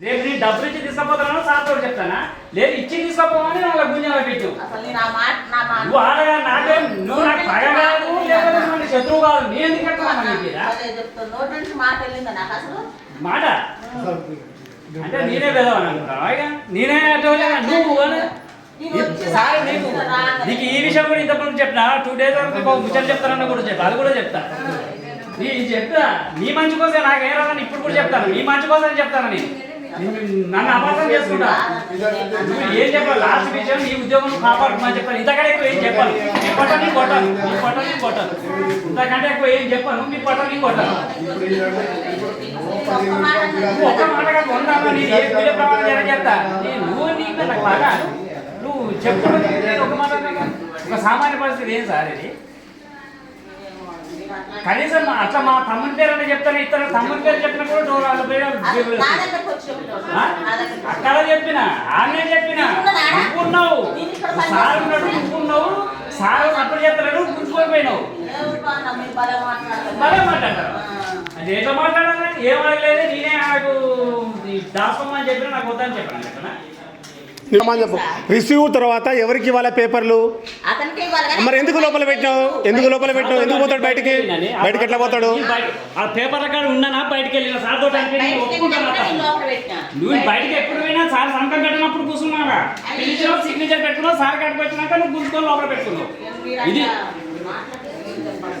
రేపు నీ డబ్బులు ఇచ్చి తీసుకుపోతానో సార్తో చెప్తానా? లేదు ఇచ్చి తీసుకుపోమని వాళ్ళ గుంజాల పెట్టు. అసలు నేను ఆ మాట నా మాట నువ్వు ఆడగా నాకేం నువ్వు నాకు పగ కాదు లేకపోతే నువ్వు నాకు శత్రువు కాదు. నేను ఎందుకు నుంచి మాట అంటే నేనే పెదవని అనుకుంటావా? నేనే అటువంటి నువ్వు సార్ నీకు. నీకు ఈ విషయం కూడా ఇంతకుముందు చెప్పినా? టూ డేస్ వరకు ముచ్చట చెప్తానన్న కూడా చెప్పా. అది కూడా చెప్తా. నీ చెప్తా నీ మంచి కోసం నాకు ఏ రాదని ఇప్పుడు కూడా చెప్తాను. నీ మంచి కోసం చెప్తాను నేను. నన్ను అపార్థం చేసుకుంటా. నువ్వు ఏం చెప్పాలి? లాస్ట్ విషయం ఈ ఉద్యోగం నువ్వు కాపాడుకోమని చెప్పాను ఇంతకంటే ఎక్కువ ఏం చెప్పాను మీ పొట్ట నీ కొట్టాను మీ పొట్ట నీ కొట్టాను ఇంతకంటే ఎక్కువ ఏం చెప్పాను మీ పొట్ట నీ కొట్టాను ఒక్క మాట నువ్వు ఒక్క మాట కాదు నీ ఏ పిల్ల ప్రమాణం జరగేస్తా చెప్తా నీ- నువ్వు నీకు నాకు బాగా నువ్వు చెప్తున్నావు ఒక మాట ఒక సామాన్య పరిస్థితి ఏం సార్ ఇది? కనీసం అట్లా మా తమ్ముని పేరు అంటే చెప్తాను ఇతను తమ్ముని పేరు చెప్పినప్పుడు వాళ్ళ పేరు. అక్కడ చెప్పిన ఆమె చెప్పిన నువ్వు ఉన్నావు సార్ ఉన్నాడు సార్ అప్పుడు చెప్తాడు గుంజుకొని పోయినావు. ఎవరు బాగున్నా మీరు భలే మాట్లాడతారు. అది ఎట్లా మాట్లాడాలి? ఏం అడగలేదు నేనే నాకు దాసుకోమని చెప్పిన నాకు వద్దని చెప్పాను చెప్పనా నిజమని చెప్పు. రిసీవ్ తర్వాత ఎవరికి ఇవ్వాలి పేపర్లు? మరి ఎందుకు లోపల పెట్టినావు? ఎందుకు లోపల పెట్టినావు? ఎందుకు పోతాడు బయటికి? బయటికి ఎట్లా పోతాడు? ఉన్నానా? బయటికి వెళ్ళిన? సార్ తోటి. నువ్వు బయటికి ఎప్పుడు పోయినా సార్ సంతకం పెట్టినప్పుడు కూర్చున్నావా సిగ్నేచర్ పెట్టుకున్నావు సార్ వచ్చినాక నువ్వు లోపల పెట్టుకున్నావు. ఇది అట్లా మాట్లాడితే ఏం చెప్పాలి?